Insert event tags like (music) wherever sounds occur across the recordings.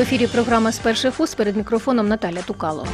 В ефірі програма з перших перед мікрофоном Наталя Тукало.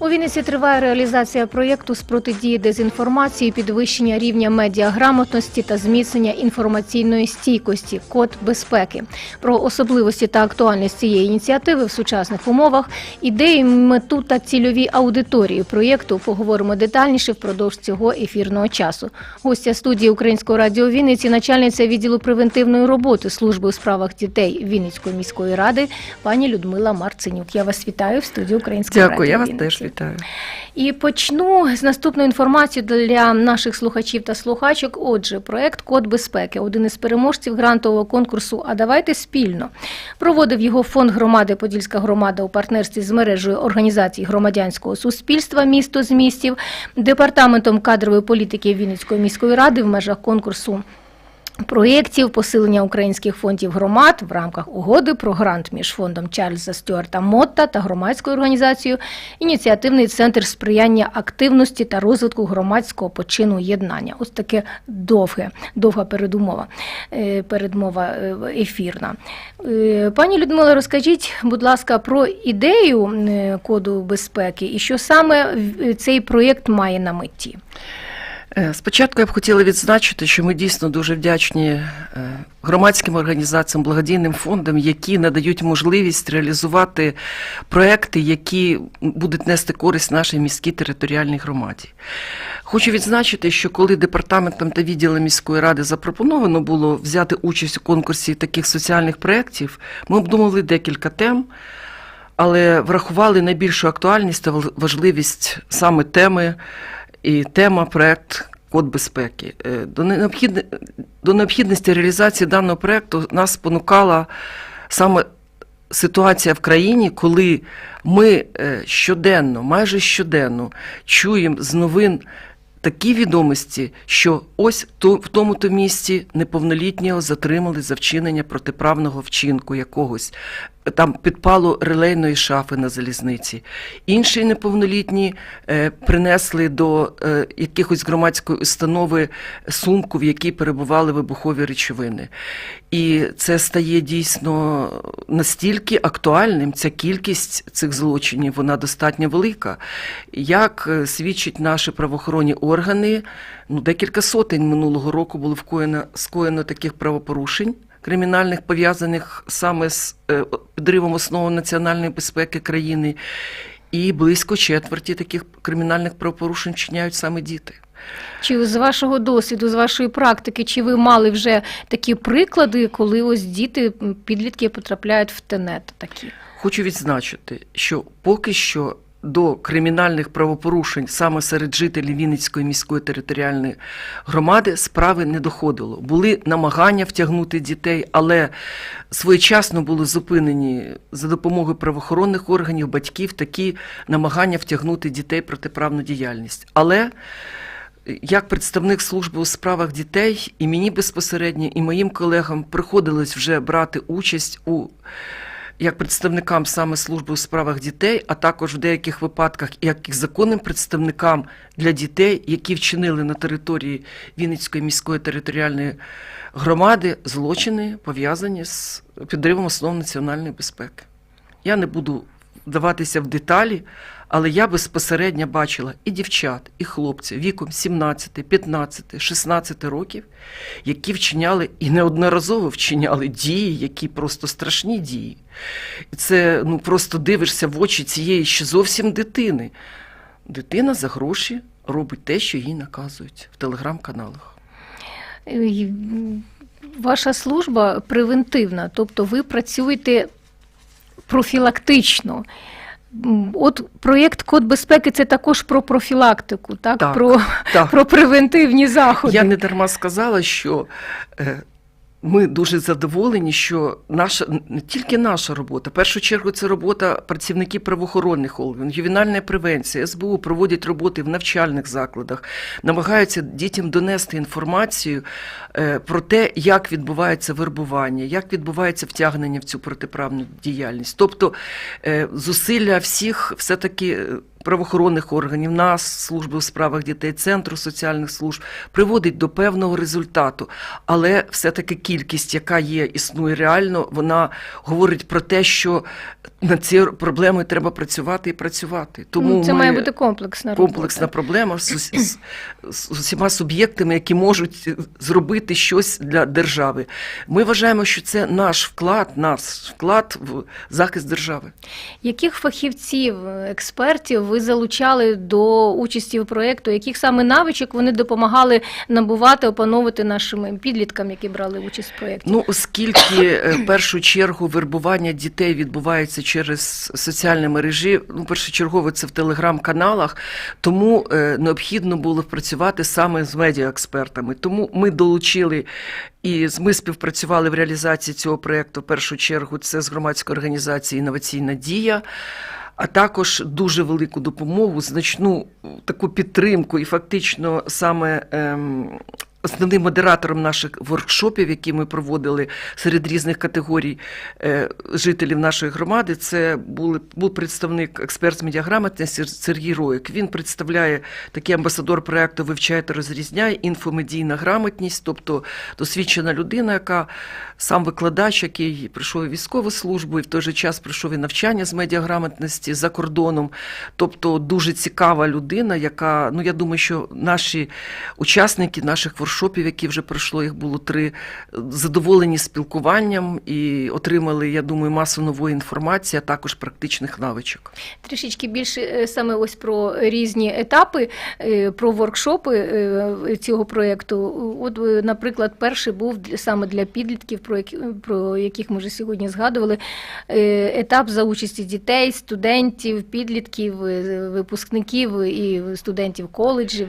У Вінниці триває реалізація проєкту з протидії дезінформації, підвищення рівня медіаграмотності та зміцнення інформаційної стійкості код безпеки. Про особливості та актуальність цієї ініціативи в сучасних умовах, ідеї, мету та цільові аудиторії проєкту поговоримо детальніше впродовж цього ефірного часу. Гостя студії Українського радіо Вінниці, начальниця відділу превентивної роботи служби у справах дітей Вінницької міської ради, пані Людмила Марценюк. Я вас вітаю в студії Українського радіо. Дякую, я вас теж вітаю. І почну з наступної інформації для наших слухачів та слухачок. Отже, проект Код безпеки, один із переможців грантового конкурсу. А давайте спільно проводив його фонд громади Подільська громада у партнерстві з мережею організацій громадянського суспільства місто з містів, департаментом кадрової політики Вінницької міської ради в межах конкурсу. Проєктів посилення українських фондів громад в рамках угоди про грант між фондом Чарльза Стюарта Мотта та громадською організацією Ініціативний центр сприяння активності та розвитку громадського почину єднання. Ось таке довге, довга передумова, е, передмова е, ефірна. Е, Пані Людмила, розкажіть, будь ласка, про ідею коду безпеки і що саме цей проєкт має на меті. Е, Спочатку я б хотіла відзначити, що ми дійсно дуже вдячні е, громадським організаціям, благодійним фондам, які надають можливість реалізувати проекти, які будуть нести користь нашій міській територіальній громаді. Хочу відзначити, що коли департаментом та відділом міської ради запропоновано було взяти участь у конкурсі таких соціальних проєктів, ми обдумали декілька тем. Але врахували найбільшу актуальність та важливість саме теми і тема проект Код безпеки. Е, До, необхідне, до необхідності реалізації даного проекту нас спонукала саме ситуація в країні, коли ми е, щоденно, майже щоденно чуємо з новин. Такі відомості, що ось то- в тому-то місці неповнолітнього затримали за вчинення протиправного вчинку якогось. Там підпало релейної шафи на залізниці. Інші неповнолітні е, принесли до е, якихось громадської установи сумку, в якій перебували вибухові речовини. І це стає дійсно настільки актуальним. Ця кількість цих злочинів вона достатньо велика. Як е, свідчать наші правоохоронні органи, ну декілька сотень минулого року було вкоєно скоєно таких правопорушень. Кримінальних пов'язаних саме з е, підривом основ національної безпеки країни, і близько четверті таких кримінальних правопорушень вчиняють саме діти. Чи з вашого досвіду, з вашої практики, чи ви мали вже такі приклади, коли ось діти, підлітки потрапляють в тенет такі? Хочу відзначити, що поки що до кримінальних правопорушень саме серед жителів Вінницької міської територіальної громади справи не доходило. Були намагання втягнути дітей, але своєчасно були зупинені за допомогою правоохоронних органів, батьків такі намагання втягнути дітей протиправну діяльність. Але як представник служби у справах дітей, і мені безпосередньо, і моїм колегам приходилось вже брати участь у як представникам саме служби у справах дітей, а також в деяких випадках як і законним представникам для дітей, які вчинили на території Вінницької міської територіальної громади злочини, пов'язані з підривом основ національної безпеки. Я не буду вдаватися в деталі, але я безпосередньо бачила і дівчат, і хлопців віком 17, 15, 16 років, які вчиняли і неодноразово вчиняли дії, які просто страшні дії. І це ну просто дивишся в очі цієї ще зовсім дитини. Дитина за гроші робить те, що їй наказують в телеграм-каналах. Ваша служба превентивна, тобто ви працюєте профілактично. От проєкт Код безпеки це також про профілактику, так? Так, Про, Так. (laughs) про превентивні заходи. Я не дарма сказала, що е, ми дуже задоволені, що наша не тільки наша робота, в першу чергу це робота працівників правоохоронних органів, ювенальна превенція, СБУ проводять роботи в навчальних закладах, намагаються дітям донести інформацію е, про те, як відбувається вербування, як відбувається втягнення в цю протиправну діяльність. Тобто е, зусилля всіх все-таки. е, правоохоронних органів, нас, служби у справах дітей, центру соціальних служб, приводить до певного результату. Але все-таки кількість, яка є, існує реально, вона говорить про те, що над цією проблемою треба працювати і працювати. Тому ну, це ми... має бути комплексна робота. комплексна проблема з, з, з усіма суб'єктами, які можуть зробити щось для держави. Ми вважаємо, що це наш вклад, наш вклад в захист держави. Яких фахівців, експертів ви залучали до участі в проєкту? Яких саме навичок вони допомагали набувати, опановувати нашим підліткам, які брали участь в проєкті? Ну, оскільки е, в першу чергу вербування дітей відбувається через соціальні мережі, ну, першочергово це в телеграм-каналах, тому е, необхідно було працювати саме з медіаекспертами. Тому ми долучили і ми співпрацювали в реалізації цього проєкту в першу чергу. Це з громадської організації Інноваційна дія. А також дуже велику допомогу, значну таку підтримку, і фактично саме ем, основним модератором наших воркшопів, які ми проводили серед різних категорій е, жителів нашої громади, це були, був представник експерт з медіаграмотності Сергій Роїк. Він представляє такий амбасадор проекту Вивчає та розрізняє інфомедійна грамотність, тобто досвідчена людина, яка сам викладач, який прийшов у військову службу і в той же час прийшов і навчання з медіаграмотності за кордоном. Тобто дуже цікава людина, яка, ну я думаю, що наші учасники наших воркшопів, які вже пройшло, їх було три, задоволені спілкуванням і отримали, я думаю, масу нової інформації, а також практичних навичок. Трішечки більше е, саме ось про різні етапи, е, про воркшопи е, цього проєкту. От, наприклад, перший був саме для підлітків, про які- про яких ми вже сьогодні згадували. Етап за участі дітей, студентів, підлітків, випускників і студентів коледжів.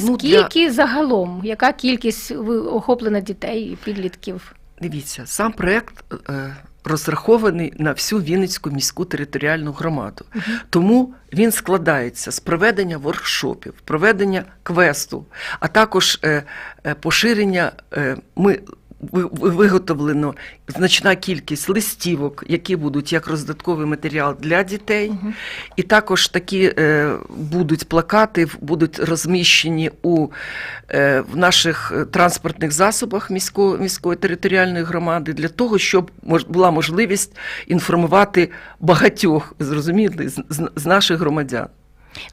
Ну, для- Скільки загалом, яка кількість ви- охоплена дітей і підлітків? Дивіться, сам проект е, розрахований на всю Вінницьку міську територіальну громаду. Тому він складається з проведення воркшопів, проведення квесту, а також е, е, поширення. Е, ми Виготовлено значна кількість листівок, які будуть як роздатковий матеріал для дітей, і також такі е, будуть плакати, будуть розміщені у е, в наших е, транспортних засобах міської, міської територіальної громади для того, щоб мож, була можливість інформувати багатьох зрозуміли, з, з, з наших громадян.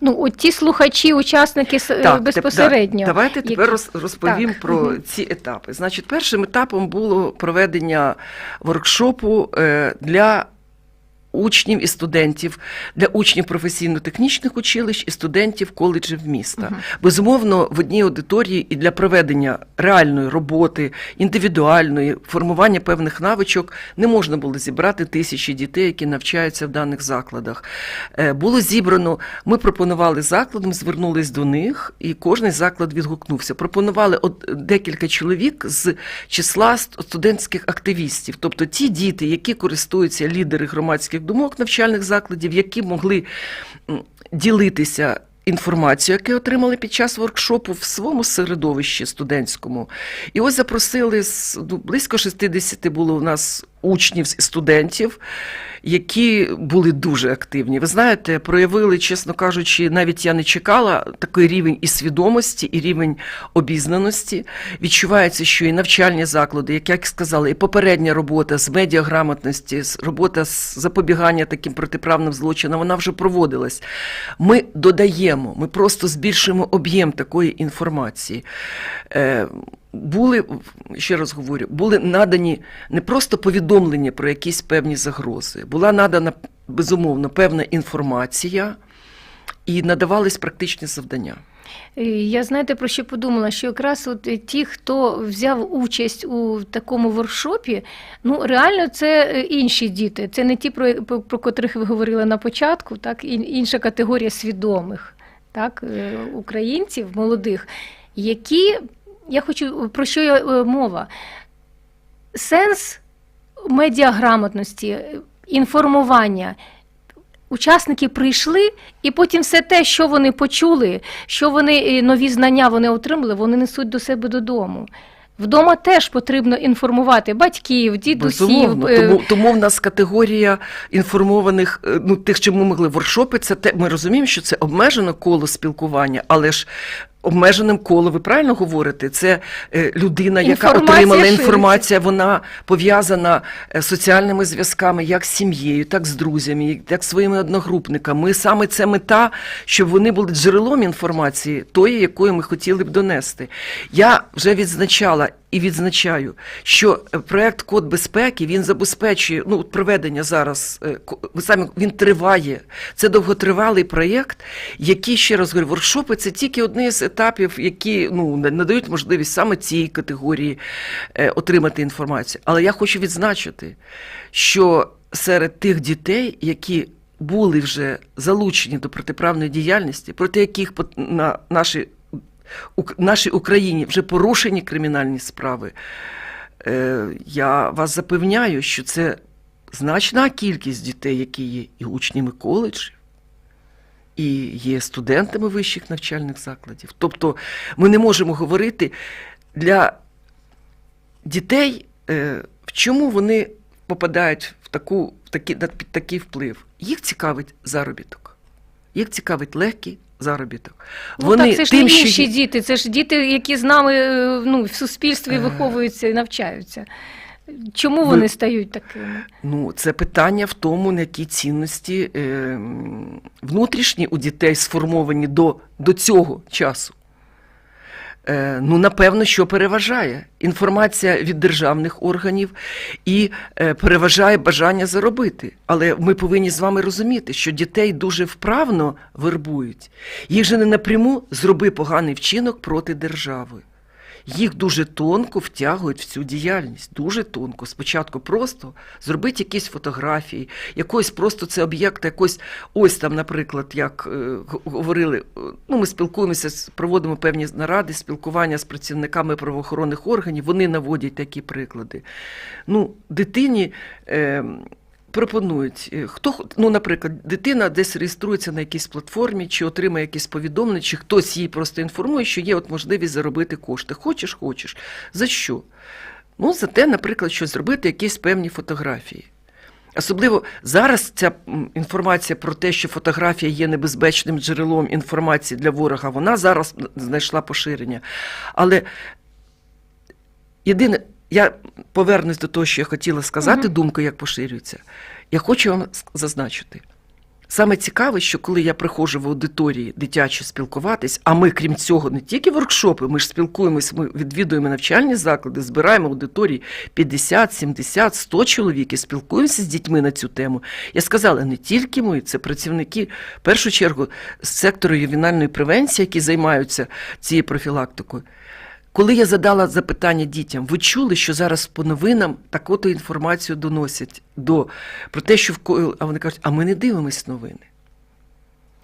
Ну, от ті слухачі, учасники е, безпосередньо. да, давайте які- тепер роз- розповім Так. про ці етапи. Значить, першим етапом було проведення воркшопу е, для учнів і студентів, для учнів професійно-технічних училищ і студентів коледжів міста. Мгм. Безумовно, в одній аудиторії і для проведення реальної роботи, індивідуальної, формування певних навичок не можна було зібрати тисячі дітей, які навчаються в даних закладах. Е, Було зібрано, ми пропонували закладам, звернулись до них, і кожний заклад відгукнувся. Пропонували от декілька чоловік з числа студентських активістів, тобто ті діти, які користуються лідери громадських думок навчальних закладів, які могли ділитися. Інформацію, яку отримали під час воркшопу в своєму середовищі студентському. І ось запросили ну, близько 60 було у нас учнів і студентів, які були дуже активні. Ви знаєте, проявили, чесно кажучи, навіть я не чекала такий рівень і свідомості, і рівень обізнаності. Відчувається, що і навчальні заклади, як я сказала, і попередня робота з медіаграмотності, робота з запобігання таким протиправним злочинам, вона вже проводилась. Ми додаємо, ми просто збільшуємо об'єм такої інформації. Були, ще раз говорю, були надані не просто повідомлення про якісь певні загрози, була надана безумовно певна інформація і надавались практичні завдання. Е, Я знаєте про що подумала? Що якраз от е, ті, хто взяв участь у такому воркшопі, ну реально це е, інші діти. Це не ті, про, про, котрих ви говорили на початку, так і інша категорія свідомих, так, українців, молодих, які я хочу про що я, е, мова? Сенс медіаграмотності, інформування. Учасники прийшли, і потім все те, що вони почули, що вони е, нові знання вони отримали, вони несуть до себе додому. Вдома теж потрібно інформувати батьків, дідусів. Безумовно. е, Тому, тому в нас категорія інформованих, ну тих, що ми могли воркшопи, це те, ми розуміємо, що це обмежено коло спілкування, але ж. Обмеженим коло, ви правильно говорите, це е, людина, яка Інформація отримала інформацію, вона пов'язана е, соціальними зв'язками, як з сім'єю, так з друзями, як з своїми одногрупниками. Саме це мета, щоб вони були джерелом інформації, тої, якої ми хотіли б донести. Я вже відзначала і відзначаю, що е, проект Код безпеки він забезпечує ну проведення зараз. Ви самі він триває. Це довготривалий проєкт, який ще раз говорю, воркшопи це тільки одне з етапів, які ну на- надають можливість саме цій категорії е, отримати інформацію. Але я хочу відзначити, що серед тих дітей, які були вже залучені до протиправної діяльності, проти яких на нашій нашій Україні вже порушені кримінальні справи. Е, Я вас запевняю, що це значна кількість дітей, які є і учнями коледжів, і є студентами вищих навчальних закладів. Тобто ми не можемо говорити для дітей, е, в чому вони попадають в, таку, в такі, під такий вплив. Їх цікавить заробіток, їх цікавить легкий заробіток. Ну, так, це ж тим, що інші є- діти, це ж діти, які з нами е, ну, в суспільстві Е. виховуються і навчаються. Чому Ви- вони стають такими? Ну, це питання в тому, на які цінності е, внутрішні у дітей сформовані до, до цього часу. Е, ну, напевно, що переважає інформація від державних органів і е, переважає бажання заробити. Але ми повинні з вами розуміти, що дітей дуже вправно вербують. Їх же не напряму зроби поганий вчинок проти держави. Їх дуже тонко втягують в цю діяльність, дуже тонко. Спочатку просто зробити якісь фотографії, якось просто це об'єкт, якось ось там, наприклад, як е, говорили, е, ну ми спілкуємося, проводимо певні наради, спілкування з працівниками правоохоронних органів, вони наводять такі приклади. Ну, дитині. Е, Пропонують, е, хто ну, наприклад, дитина десь реєструється на якійсь платформі, чи отримає якісь повідомлення, чи хтось її просто інформує, що є от можливість заробити кошти. Хочеш, хочеш. За що? Ну, за те, наприклад, що зробити якісь певні фотографії. Особливо зараз ця інформація про те, що фотографія є небезпечним джерелом інформації для ворога, вона зараз знайшла поширення. Але єдине, я повернусь до того, що я хотіла сказати, Мгм. думка, як поширюється. Я хочу вам зазначити. Саме цікаве, що коли я приходжу в аудиторії дитячі спілкуватись, а ми, крім цього, не тільки воркшопи, ми ж спілкуємось, ми відвідуємо навчальні заклади, збираємо аудиторії 50, 70, 100 чоловік і спілкуємося з дітьми на цю тему. Я сказала, не тільки ми, це працівники, в першу чергу, з сектору ювенальної превенції, які займаються цією профілактикою. Коли я задала запитання дітям, ви чули, що зараз по новинам таку-то інформацію доносять до про те, що вкоїли, а вони кажуть, а ми не дивимось новини.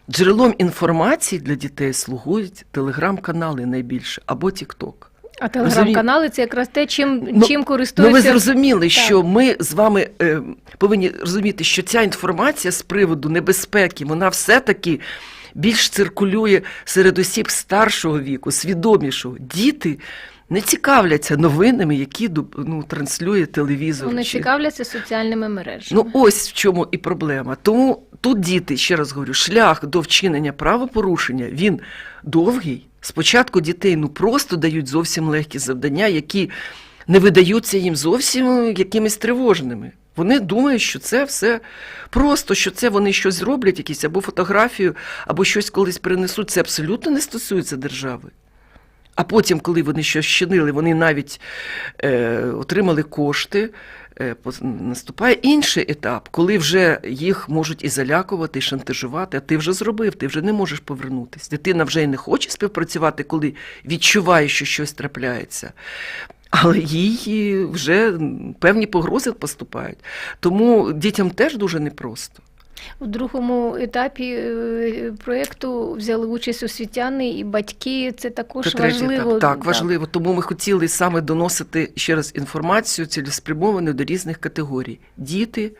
Джерелом інформації для дітей слугують телеграм-канали найбільше або Тікток. А телеграм-канали це якраз те, чим, Ну, чим Ну, ви зрозуміли, Так. що ми з вами е, повинні розуміти, що ця інформація з приводу небезпеки, вона все-таки більш циркулює серед осіб старшого віку, свідомішого. Діти не цікавляться новинами, які ну, транслює телевізор. Вони чи- цікавляться соціальними мережами. Ну, ось в чому і проблема. Тому тут діти, ще раз говорю, шлях до вчинення правопорушення він довгий. Спочатку дітей ну просто дають зовсім легкі завдання, які не видаються їм зовсім якимись тривожними. Вони думають, що це все просто, що це вони щось зроблять, якісь або фотографію, або щось колись принесуть. Це абсолютно не стосується держави. А потім, коли вони щось вчинили, вони навіть е, отримали кошти. Е, наступає інший етап, коли вже їх можуть і залякувати, і шантажувати. А ти вже зробив, ти вже не можеш повернутися. Дитина вже й не хоче співпрацювати, коли відчуває, що щось трапляється. Але їй вже певні погрози поступають. Тому дітям теж дуже непросто. У другому етапі е, проєкту взяли участь освітяни і батьки. Це також Це важливо. етап. Так, важливо. Тому ми хотіли саме доносити ще раз інформацію цілеспрямовану до різних категорій: діти,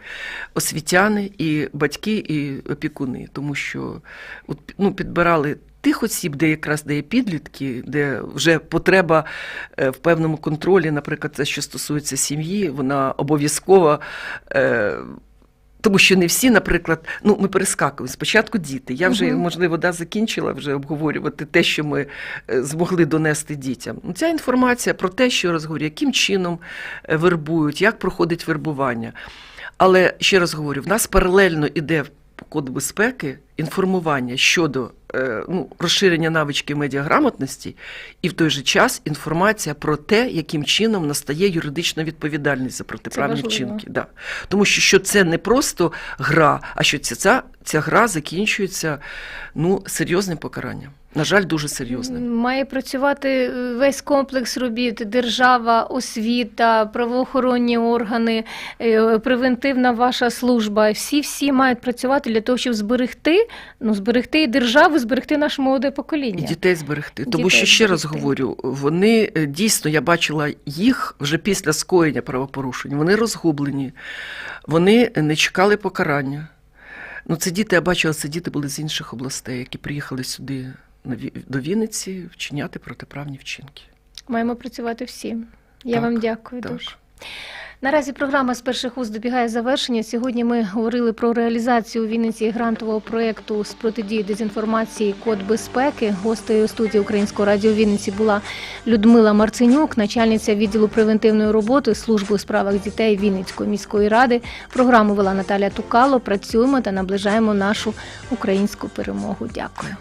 освітяни і батьки, і опікуни. Тому що от, ну, підбирали тих осіб, де якраз де є підлітки, де вже потреба е, в певному контролі, наприклад, це що стосується сім'ї, вона обов'язково. е, Тому що не всі, наприклад, ну ми перескакуємо. Спочатку діти. Я вже, можливо, да, закінчила вже обговорювати те, що ми е, змогли донести дітям. Ну, Ця інформація про те, що я раз яким чином вербують, як проходить вербування. Але ще раз говорю, в нас паралельно іде код безпеки інформування щодо е, ну, розширення навички медіаграмотності, і в той же час інформація про те, яким чином настає юридична відповідальність за протиправні вчинки. Да. Тому що, що це не просто гра, а що ця, ця, ця гра закінчується ну, серйозним покаранням. На жаль, дуже серйозним. Має працювати е, весь комплекс робіт: держава, освіта, правоохоронні органи, е, превентивна ваша служба. Всі всі мають працювати для того, щоб зберегти, ну зберегти і державу, зберегти наше молоде І покоління. дітей зберегти. Тому Дітей що ще раз говорю, вони е, дійсно, я бачила їх вже після скоєння правопорушень. Вони розгублені, вони не чекали покарання. Ну, це діти, я бачила, це діти були з інших областей, які приїхали сюди до Вінниці вчиняти протиправні вчинки. Маємо працювати всі. Я Так, вам дякую так. дуже. Наразі програма з перших уст добігає завершення. Сьогодні ми говорили про реалізацію у Вінниці грантового проєкту з протидії дезінформації Код безпеки. Гостею студії Українського радіо Вінниці була Людмила Марценюк, начальниця відділу превентивної роботи служби у справах дітей Вінницької міської ради. Програму вела Наталя Тукало. Працюємо та наближаємо нашу українську перемогу. Дякую.